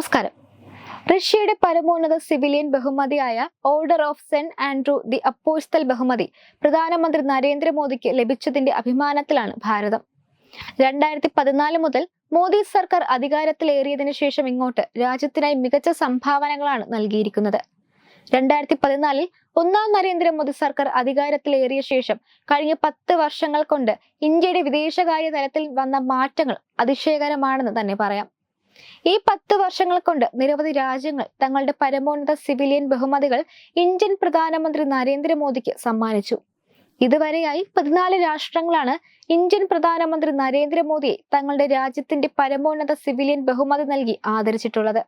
നമസ്കാരം. റഷ്യയുടെ പരമോന്നത സിവിലിയൻ ബഹുമതിയായ order of saint Andrew the apostle ബഹുമതി പ്രധാനമന്ത്രി നരേന്ദ്രമോദിക്ക് ലഭിച്ചതിന്റെ അഭിമാനത്തിലാണ് ഭാരതം. രണ്ടായിരത്തി പതിനാല് മുതൽ മോദി സർക്കാർ അധികാരത്തിലേറിയതിനു ശേഷം ഇങ്ങോട്ട് രാജ്യത്തിനായി മികച്ച സംഭാവനകളാണ് നൽകിയിരിക്കുന്നത്. രണ്ടായിരത്തി പതിനാലിൽ ഒന്നാം നരേന്ദ്രമോദി സർക്കാർ അധികാരത്തിലേറിയ ശേഷം കഴിഞ്ഞ പത്ത് വർഷങ്ങൾ കൊണ്ട് ഇന്ത്യയുടെ വിദേശകാര്യ തലത്തിൽ വന്ന മാറ്റങ്ങൾ അതിശയകരമാണെന്ന് തന്നെ പറയാം. ഈ പത്ത് വർഷങ്ങൾ കൊണ്ട് നിരവധി രാജ്യങ്ങൾ തങ്ങളുടെ പരമോന്നത സിവിലിയൻ ബഹുമതികൾ ഇന്ത്യൻ പ്രധാനമന്ത്രി നരേന്ദ്രമോദിക്ക് സമ്മാനിച്ചു. ഇതുവരെയായി പതിനാല് രാഷ്ട്രങ്ങളാണ് ഇന്ത്യൻ പ്രധാനമന്ത്രി നരേന്ദ്രമോദിയെ തങ്ങളുടെ രാജ്യത്തിന്റെ പരമോന്നത സിവിലിയൻ ബഹുമതി നൽകി ആദരിച്ചിട്ടുള്ളത്.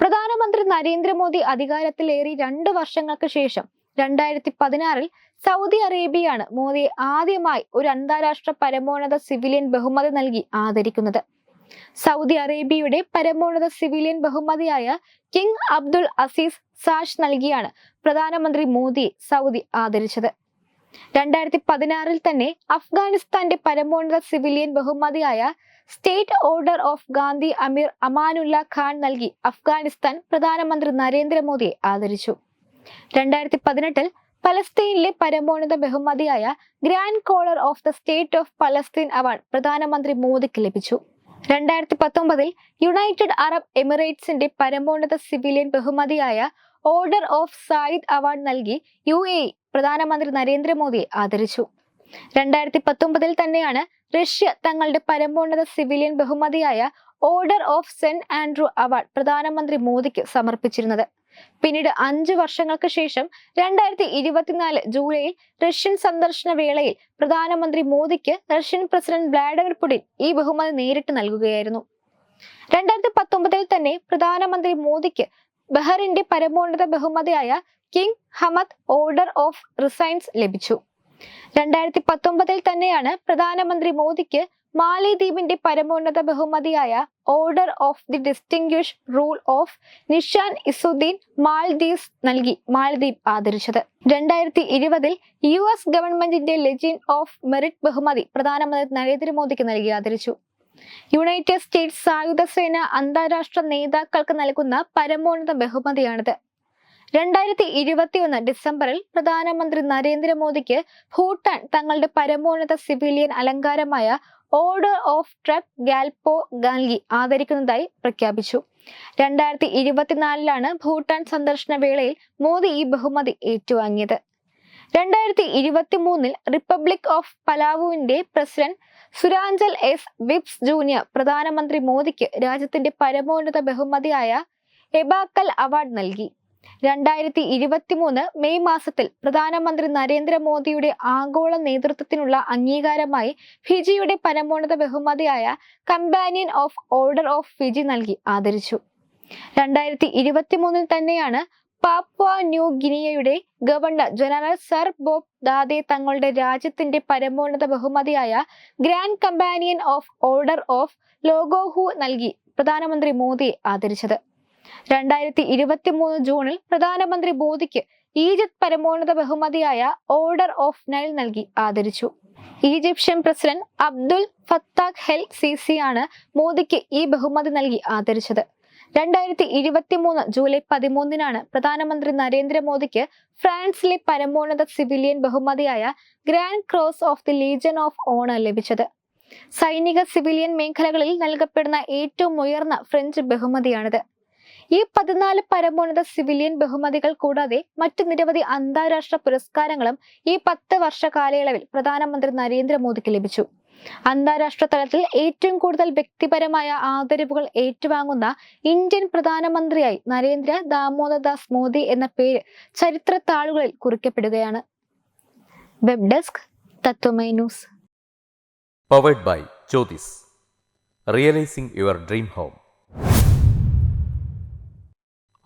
പ്രധാനമന്ത്രി നരേന്ദ്രമോദി അധികാരത്തിലേറി രണ്ട് വർഷങ്ങൾക്ക് ശേഷം രണ്ടായിരത്തി പതിനാറിൽ സൗദി അറേബ്യയാണ് മോദിയെ ആദ്യമായി ഒരു അന്താരാഷ്ട്ര പരമോന്നത സിവിലിയൻ ബഹുമതി നൽകി ആദരിക്കുന്നത്. സൗദി അറേബ്യയുടെ പരമോന്നത സിവിലിയൻ ബഹുമതിയായ കിങ് അബ്ദുൾ അസീസ് സാഷ് നൽകിയാണ് പ്രധാനമന്ത്രി മോദിയെ സൗദി ആദരിച്ചത്. രണ്ടായിരത്തി പതിനാറിൽ തന്നെ അഫ്ഗാനിസ്ഥാന്റെ പരമോന്നത സിവിലിയൻ ബഹുമതിയായ state order of Gandhi Amir Amanullah Khan നൽകി അഫ്ഗാനിസ്ഥാൻ പ്രധാനമന്ത്രി നരേന്ദ്രമോദിയെ ആദരിച്ചു. രണ്ടായിരത്തി പതിനെട്ടിൽ പലസ്തീനിലെ പരമോന്നത ബഹുമതിയായ grand collar of the state of Palestine award പ്രധാനമന്ത്രി മോദിക്ക് ലഭിച്ചു. രണ്ടായിരത്തി പത്തൊമ്പതിൽ യുണൈറ്റഡ് അറബ് എമിറേറ്റ്സിന്റെ പരമോന്നത സിവിലിയൻ ബഹുമതിയായ ഓർഡർ ഓഫ് സായിദ് അവാർഡ് നൽകി യു എ പ്രധാനമന്ത്രി നരേന്ദ്രമോദിയെ ആദരിച്ചു. രണ്ടായിരത്തി പത്തൊമ്പതിൽ തന്നെയാണ് റഷ്യ തങ്ങളുടെ പരമോന്നത സിവിലിയൻ ബഹുമതിയായ order of saint Andrew award പ്രധാനമന്ത്രി മോദിക്ക് സമർപ്പിച്ചിരുന്നത്. പിന്നീട് അഞ്ചു വർഷങ്ങൾക്ക് ശേഷം രണ്ടായിരത്തി ഇരുപത്തിനാല് ജൂലൈയിൽ റഷ്യൻ സന്ദർശന വേളയിൽ പ്രധാനമന്ത്രി മോദിക്ക് റഷ്യൻ പ്രസിഡന്റ് വ്ളാഡിമിർ പുടിൻ ഈ ബഹുമതി നേരിട്ട് നൽകുകയായിരുന്നു. രണ്ടായിരത്തി പത്തൊമ്പതിൽ തന്നെ പ്രധാനമന്ത്രി മോദിക്ക് ബഹറിന്റെ പരമോന്നത ബഹുമതിയായ king Hamad order of renaissance ലഭിച്ചു. രണ്ടായിരത്തി പത്തൊമ്പതിൽ തന്നെയാണ് പ്രധാനമന്ത്രി മോദിക്ക് മാലിദ്വീപിന്റെ പരമോന്നത ബഹുമതിയായ order of the distinguished rule of Nishan Izzuddeen Maldives നൽകി മാലദ്വീപ് ആദരിച്ചത്. രണ്ടായിരത്തി ഇരുപതിൽ യു എസ് ഗവൺമെന്റിന്റെ ലെജിൻ ഓഫ് മെറിറ്റ് ബഹുമതി പ്രധാനമന്ത്രി നരേന്ദ്രമോദിക്ക് നൽകി ആദരിച്ചു. യുണൈറ്റഡ് സ്റ്റേറ്റ്സ് സായുധ സേന അന്താരാഷ്ട്ര നേതാക്കൾക്ക് നൽകുന്ന പരമോന്നത ബഹുമതിയാണിത്. രണ്ടായിരത്തി ഇരുപത്തിയൊന്ന് ഡിസംബറിൽ പ്രധാനമന്ത്രി നരേന്ദ്രമോദിക്ക് ഭൂട്ടാൻ തങ്ങളുടെ പരമോന്നത സിവിലിയൻ അലങ്കാരമായ ഓർഡർ ഓഫ് ട്രപ് ഗാൽപോ ഗാൽഗി ആദരിക്കുന്നതായി പ്രഖ്യാപിച്ചു. രണ്ടായിരത്തി ഇരുപത്തിനാലിലാണ് ഭൂട്ടാൻ സന്ദർശന വേളയിൽ മോദി ഈ ബഹുമതി ഏറ്റുവാങ്ങിയത്. രണ്ടായിരത്തി ഇരുപത്തി മൂന്നിൽ republic of പലാവുവിന്റെ president Surangel S Whipps junior പ്രധാനമന്ത്രി മോദിക്ക് രാജ്യത്തിന്റെ പരമോന്നത ബഹുമതിയായ എബാക്കൽ അവാർഡ് നൽകി. രണ്ടായിരത്തി ഇരുപത്തി മൂന്ന് മെയ് മാസത്തിൽ പ്രധാനമന്ത്രി നരേന്ദ്രമോദിയുടെ ആഗോള നേതൃത്വത്തിനുള്ള അംഗീകാരമായി ഫിജിയുടെ പരമോന്നത ബഹുമതിയായ companion of order of Fiji നൽകി ആദരിച്ചു. രണ്ടായിരത്തി ഇരുപത്തി മൂന്നിൽ തന്നെയാണ് Papua new ഗിനിയയുടെ governor general sir Bob Dadae തങ്ങളുടെ രാജ്യത്തിന്റെ പരമോന്നത ബഹുമതിയായ grand companion of order of Logohu നൽകി പ്രധാനമന്ത്രി മോദിയെ ആദരിച്ചത്. രണ്ടായിരത്തി ഇരുപത്തി മൂന്ന് ജൂണിൽ പ്രധാനമന്ത്രി മോദിക്ക് ഈജിപ്ത് പരമോന്നത ബഹുമതിയായ ഓർഡർ ഓഫ് നൈൽ നൽകി ആദരിച്ചു. Egyptian president Abdel Fattah el Sisi ആണ് മോദിക്ക് ഈ ബഹുമതി നൽകി ആദരിച്ചത്. രണ്ടായിരത്തി ഇരുപത്തി മൂന്ന് ജൂലൈ പതിമൂന്നിനാണ് പ്രധാനമന്ത്രി നരേന്ദ്രമോദിക്ക് ഫ്രാൻസിലെ പരമോന്നത സിവിലിയൻ ബഹുമതിയായ grand cross of the legion of honour ലഭിച്ചത്. സൈനിക സിവിലിയൻ മേഖലകളിൽ നൽകപ്പെടുന്ന ഏറ്റവും ഉയർന്ന ഫ്രഞ്ച് ബഹുമതിയാണിത്. ഈ പതിനാല് പരമോന്നത സിവിലിയൻ ബഹുമതികൾ കൂടാതെ മറ്റു നിരവധി അന്താരാഷ്ട്ര പുരസ്കാരങ്ങളും ഈ പത്ത് വർഷ കാലയളവിൽ പ്രധാനമന്ത്രി നരേന്ദ്രമോദിക്ക് ലഭിച്ചു. അന്താരാഷ്ട്ര തലത്തിൽ ഏറ്റവും കൂടുതൽ വ്യക്തിപരമായ ആദരവുകൾ ഏറ്റുവാങ്ങുന്ന ഇന്ത്യൻ പ്രധാനമന്ത്രിയായി നരേന്ദ്ര ദാമോദർദാസ് മോദി എന്ന പേര് ചരിത്ര താളുകളിൽ കുറിക്കപ്പെടുകയാണ്. Web desk Tatwamayi news. Powered by Jyothis realising your dream home